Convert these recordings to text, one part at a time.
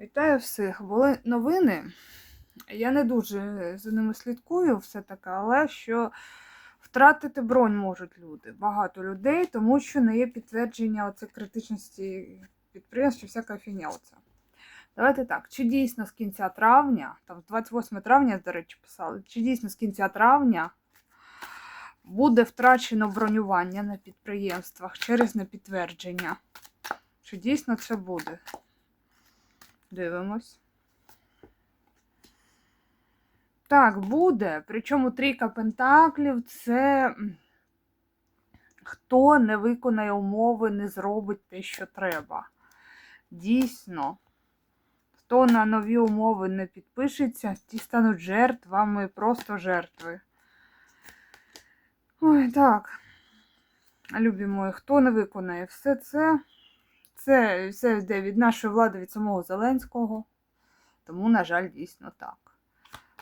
Вітаю всіх. Були новини. Я не дуже за ними слідкую, все таке, але що втратити бронь можуть люди. Багато людей, тому що не є підтвердження оце критичності підприємств чи всяка фігня оця. Давайте так, чи дійсно з кінця травня, там 28 травня, до речі, писали, чи дійсно з кінця травня буде втрачено бронювання на підприємствах через непідтвердження? Чи дійсно це буде? Дивимось. Так, буде. Причому трійка пентаклів це хто не виконає умови, не зробить те, що треба. Дійсно, хто на нові умови не підпишеться, ті стануть жертвами, просто жертви. Ой, так. Любі мої, хто не виконає все це, це все йде від нашої влади, від самого Зеленського. Тому, на жаль, дійсно так.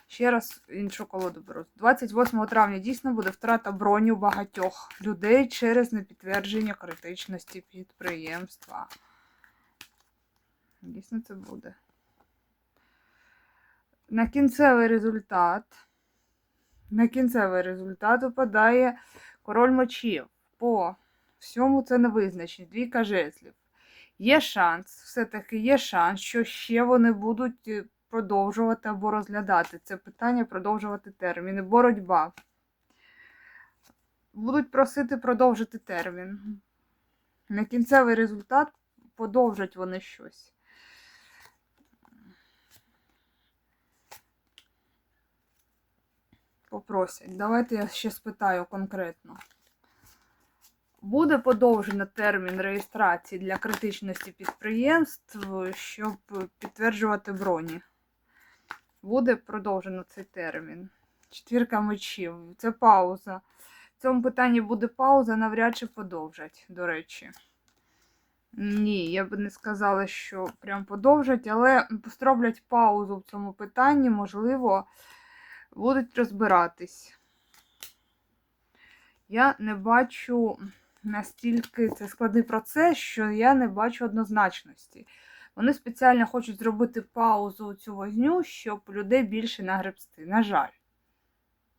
Ще раз іншу колоду беру. 28 травня дійсно буде втрата броні у багатьох людей через непідтвердження критичності підприємства. Дійсно це буде. На кінцевий результат. На кінцевий результат випадає король мечів. По всьому це не визначено. Двійка жезлів. Є шанс, все-таки є шанс, що ще вони будуть е, продовжувати або розглядати це питання, продовжувати терміни. Боротьба. Будуть просити продовжити термін. На кінцевий результат подовжать вони щось. Попросять. Давайте я ще спитаю конкретно. Буде подовжено термін реєстрації для критичності підприємств, щоб підтверджувати броні. Буде продовжено цей термін. Четвірка мечів. Це пауза. В цьому питанні буде пауза, навряд чи подовжать, до речі. Ні, я б не сказала, що прям подовжать, але зроблять паузу в цьому питанні, можливо, будуть розбиратись. Я не бачу настільки це складний процес, що я не бачу однозначності. Вони спеціально хочуть зробити паузу у цю возню, щоб людей більше нагребсти. На жаль.